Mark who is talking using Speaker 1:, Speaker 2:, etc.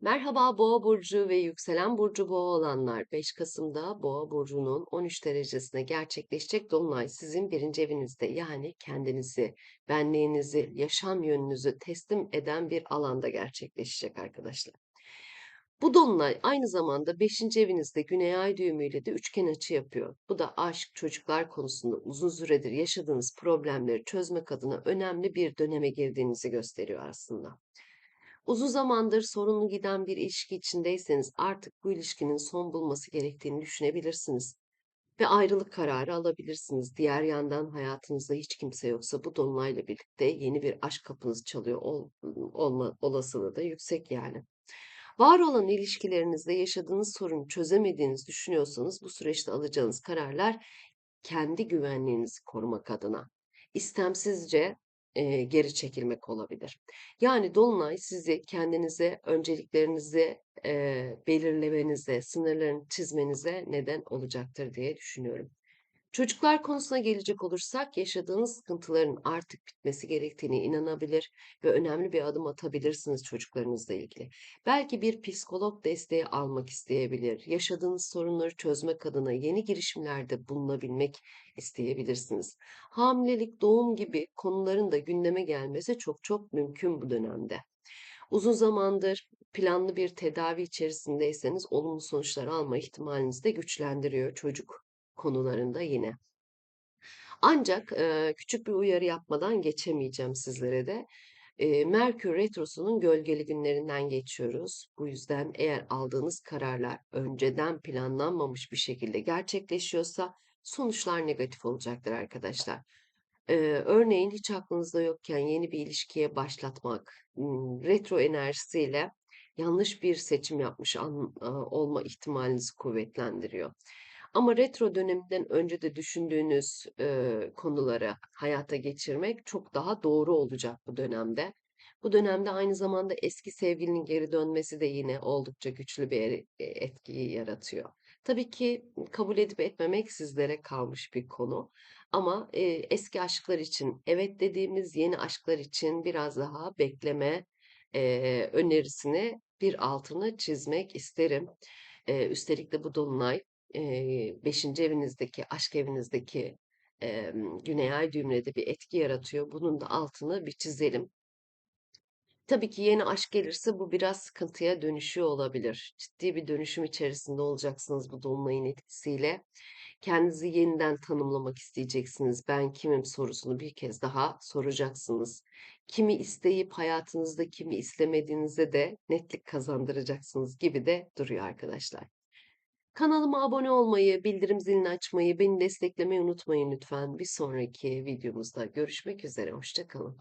Speaker 1: Merhaba Boğa burcu ve yükselen burcu Boğa olanlar. 5 Kasım'da Boğa burcunun 13 derecesine gerçekleşecek dolunay sizin birinci evinizde yani kendinizi, benliğinizi, yaşam yönünüzü teslim eden bir alanda gerçekleşecek arkadaşlar. Bu dolunay aynı zamanda 5. evinizde Güney Ay düğümüyle de üçgen açı yapıyor. Bu da aşk, çocuklar konusunda uzun süredir yaşadığınız problemleri çözmek adına önemli bir döneme girdiğinizi gösteriyor aslında. Uzun zamandır sorunlu giden bir ilişki içindeyseniz artık bu ilişkinin son bulması gerektiğini düşünebilirsiniz ve ayrılık kararı alabilirsiniz. Diğer yandan hayatınızda hiç kimse yoksa bu dolunayla birlikte yeni bir aşk kapınız çalıyor ol, olma olasılığı da yüksek yani. Var olan ilişkilerinizde yaşadığınız sorunu çözemediğinizi düşünüyorsanız bu süreçte alacağınız kararlar kendi güvenliğinizi korumak adına istemsizce e, geri çekilmek olabilir. Yani dolunay sizi kendinize, önceliklerinizi e, belirlemenize, sınırlarını çizmenize neden olacaktır diye düşünüyorum. Çocuklar konusuna gelecek olursak yaşadığınız sıkıntıların artık bitmesi gerektiğine inanabilir ve önemli bir adım atabilirsiniz çocuklarınızla ilgili. Belki bir psikolog desteği almak isteyebilir, yaşadığınız sorunları çözmek adına yeni girişimlerde bulunabilmek isteyebilirsiniz. Hamilelik, doğum gibi konuların da gündeme gelmesi çok çok mümkün bu dönemde. Uzun zamandır planlı bir tedavi içerisindeyseniz olumlu sonuçlar alma ihtimalinizi de güçlendiriyor çocuk konularında yine. Ancak küçük bir uyarı yapmadan geçemeyeceğim sizlere de. Merkür Retrosu'nun gölgeli günlerinden geçiyoruz. Bu yüzden eğer aldığınız kararlar önceden planlanmamış bir şekilde gerçekleşiyorsa sonuçlar negatif olacaktır arkadaşlar. Örneğin hiç aklınızda yokken yeni bir ilişkiye başlatmak, retro enerjisiyle yanlış bir seçim yapmış olma ihtimalinizi kuvvetlendiriyor. Ama retro döneminden önce de düşündüğünüz e, konuları hayata geçirmek çok daha doğru olacak bu dönemde. Bu dönemde aynı zamanda eski sevgilinin geri dönmesi de yine oldukça güçlü bir etkiyi yaratıyor. Tabii ki kabul edip etmemek sizlere kalmış bir konu. Ama e, eski aşklar için, evet dediğimiz yeni aşklar için biraz daha bekleme e, önerisini bir altını çizmek isterim. E, üstelik de bu dolunay 5. evinizdeki, aşk evinizdeki e, Güney Ay düğümüne de bir etki yaratıyor. Bunun da altını bir çizelim. Tabii ki yeni aşk gelirse bu biraz sıkıntıya dönüşüyor olabilir. Ciddi bir dönüşüm içerisinde olacaksınız bu dolunayın etkisiyle. Kendinizi yeniden tanımlamak isteyeceksiniz. Ben kimim sorusunu bir kez daha soracaksınız. Kimi isteyip hayatınızda kimi istemediğinize de netlik kazandıracaksınız gibi de duruyor arkadaşlar. Kanalıma abone olmayı, bildirim zilini açmayı, beni desteklemeyi unutmayın lütfen. Bir sonraki videomuzda görüşmek üzere. Hoşça kalın.